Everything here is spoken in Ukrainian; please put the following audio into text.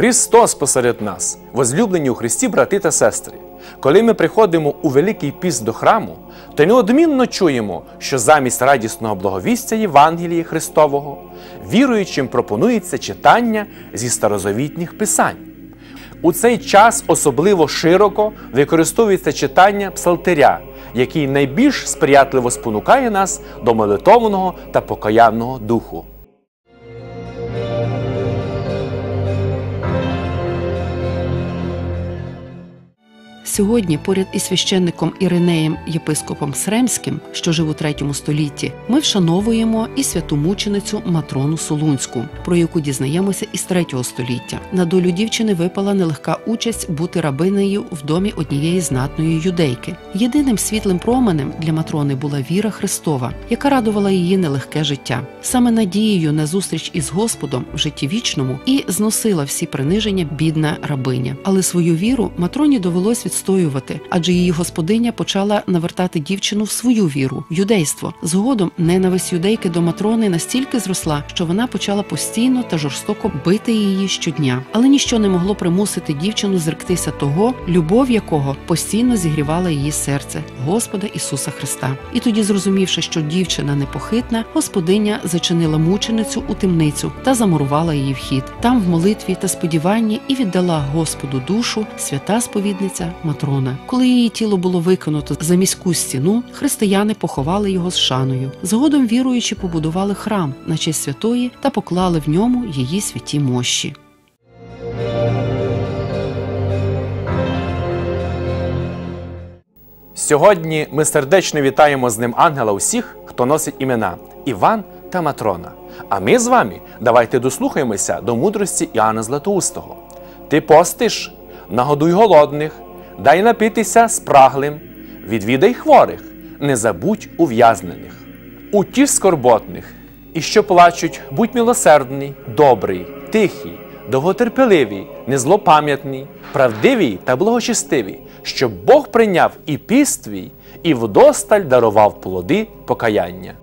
Христос посеред нас, возлюблені у Христі брати та сестри. Коли ми приходимо у Великий піст до храму, то неодмінно чуємо, що замість радісного благовістя Євангелії Христового віруючим пропонується читання зі старозавітніх писань. У цей час особливо широко використовується читання псалтиря, який найбільш сприятливо спонукає нас до молитовного та покаянного духу. Сьогодні, поряд із священником Іринеєм єпископом Сремським, що жив у третьому столітті, ми вшановуємо і святу мученицю Матрону Солунську, про яку дізнаємося із третього століття. На долю дівчини випала нелегка участь бути рабинею в домі однієї знатної юдейки. Єдиним світлим променем для Матрони була віра Христова, яка радувала її нелегке життя. Саме надією на зустріч із Господом в житті вічному і зносила всі приниження бідна рабиня. Але свою віру Матроні довелось відстоювати, адже її господиня почала навертати дівчину в свою віру, в юдейство. Згодом ненависть юдейки до матрони настільки зросла, що вона почала постійно та жорстоко бити її щодня. Але ніщо не могло примусити дівчину зректися того, любов якого постійно зігрівала її серце Господа Ісуса Христа. І тоді, зрозумівши, що дівчина непохитна, господиня зачинила мученицю у темницю та замурувала її вхід. Там, в молитві та сподіванні, і віддала Господу душу свята сповідниця Матрона. Коли її тіло було виконано за міську стіну, християни поховали його з шаною. Згодом віруючі побудували храм на честь святої та поклали в ньому її святі мощі. Сьогодні ми сердечно вітаємо з ним ангела усіх, хто носить імена Іван та Матрона. А ми з вами давайте дослухаємося до мудрості Іоанна Златоустого. Ти постиш, нагодуй голодних, дай напитися спраглим, відвідай хворих, не забудь ув'язнених. Утіш скорботних, і що плачуть, будь милосердний, добрий, тихий, довготерпеливий, незлопам'ятний, правдивий та благочестивий, щоб Бог прийняв і піст і вдосталь дарував плоди покаяння.